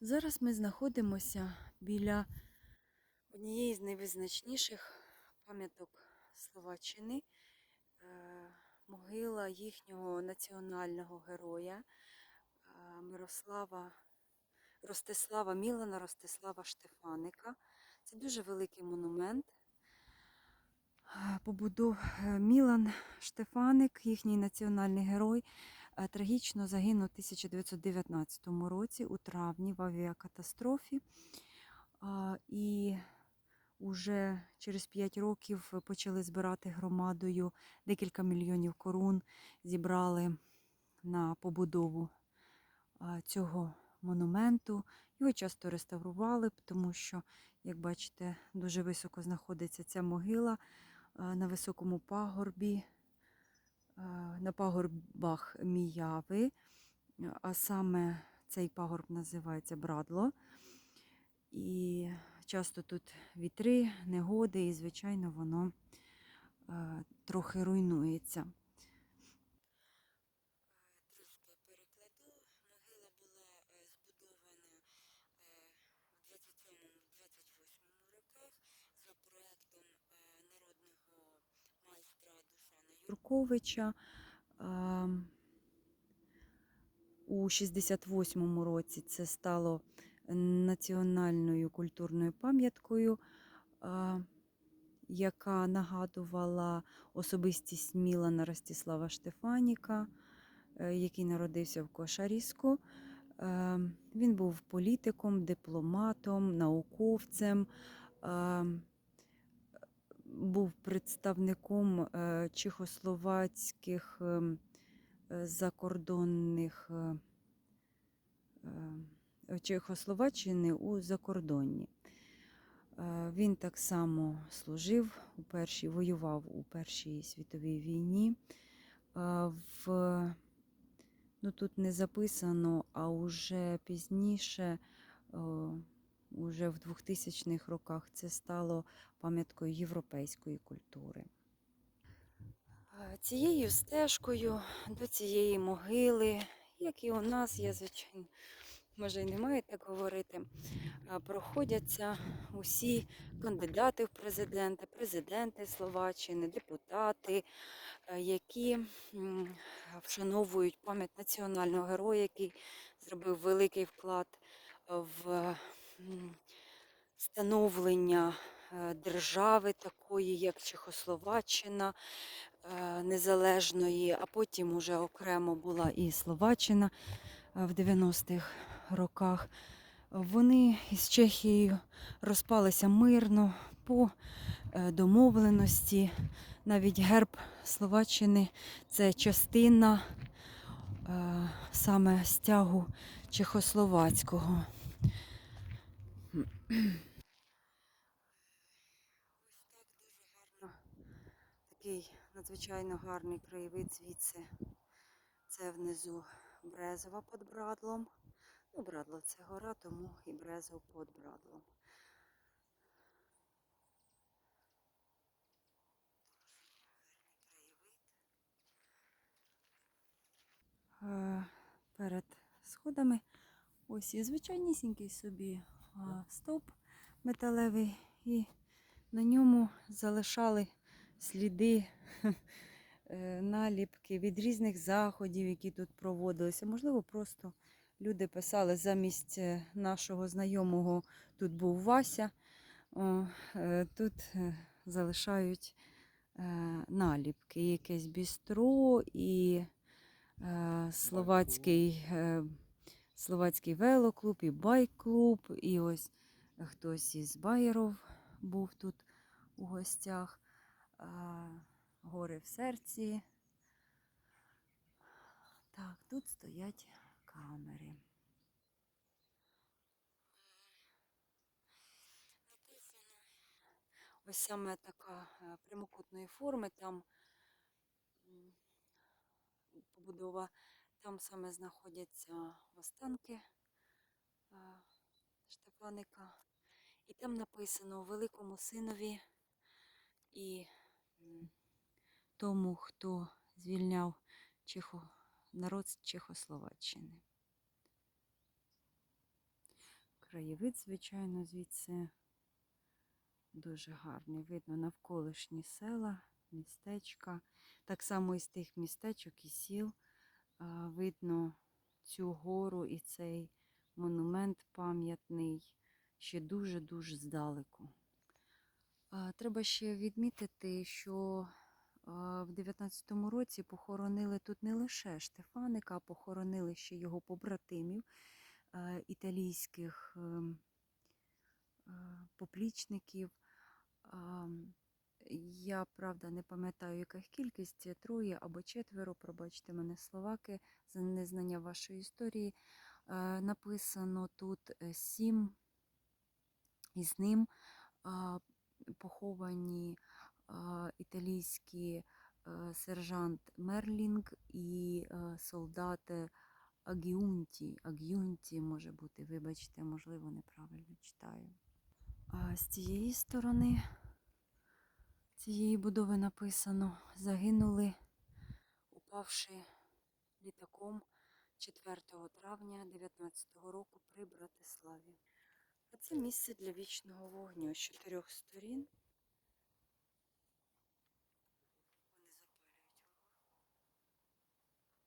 Зараз ми знаходимося біля однієї з найвизначніших пам'яток Словаччини, е, могила їхнього національного героя е, Мирослава Ростислава Мілана Ростислава Штефаника. Це дуже великий монумент. Е, Побудов Мілан Штефаник, їхній національний герой, трагічно загинув у 1919 році у травні в авіакатастрофі. І вже через 5 років почали збирати громадою декілька мільйонів корун, зібрали на побудову цього монументу. Його часто реставрували, тому що, як бачите, дуже високо знаходиться ця могила на високому пагорбі, на пагорбах Міяви, а саме цей пагорб називається Брадло. І часто тут вітри, негоди, і, звичайно, воно е, трохи руйнується. Юрковича. У 68-му році це стало національною культурною пам'яткою, яка нагадувала особистість Мілана Ростислава Штефаніка, е, який народився в Кошаріську. Е, Він був політиком, дипломатом, науковцем, був представником е, чехословацьких ем, е, закордонних е, Чехословаччини у закордонні. Він так само служив у першій, воював у Першій світовій війні. В, ну, тут не записано, а уже пізніше, уже в 2000-х роках, це стало пам'яткою європейської культури. Цією стежкою до цієї могили, як і у нас, я звичайно, може і не маю так говорити, проходяться усі кандидати в президенти, президенти Словаччини, депутати, які вшановують пам'ять національного героя, який зробив великий вклад в становлення е, держави такої, як Чехословаччина е, незалежної, а потім уже окремо була і Словаччина е, в 90-х роках. Вони із Чехією розпалися мирно по домовленості. Навіть герб Словаччини це частина саме стягу чехословацького. Ось так дуже гарно. Такий надзвичайно гарний краєвид звідси. Це внизу Брезова під Брадлом. Ну, Брадло це гора, тому і Брезов під Брадлом. Е, Перед сходами ось є звичайнісінький собі стовп металевий, і на ньому залишали сліди е, наліпки від різних заходів, які тут проводилися. Можливо, просто люди писали замість е, нашого знайомого тут був Вася. Е, тут залишають наліпки, якесь бістро і словацький, словацький велоклуб, і байк-клуб, і ось хтось із байеров був тут у гостях. Гори в серці. Так, тут стоять камери. Ось саме така е, прямокутної форми, там побудова, там саме знаходяться останки е, І там написано великому синові і тому, хто звільняв Чехо, народ Чехословаччини. Краєвид, звичайно, звідси дуже гарний. Видно навколишні села, містечка. Так само із тих містечок і сіл видно цю гору і цей монумент пам'ятний ще дуже-дуже здалеку. Треба ще відмітити, що в 19-му році похоронили тут не лише Штефаника, а похоронили ще його побратимів е, італійських ем, е, поплічників. Я, правда, не пам'ятаю, яка кількість, троє або четверо, пробачте мене, словаки, за незнання вашої історії. Е, Написано тут е, сім із ним поховані італійські а, сержант Мерлінг і а, солдат Агіунті. Агіунті може бути, вибачте, можливо, неправильно читаю. А з цієї сторони цієї будови написано загинули, упавши літаком 4 травня 19 року при Братиславі. А це місце для вічного вогню з чотирьох сторін.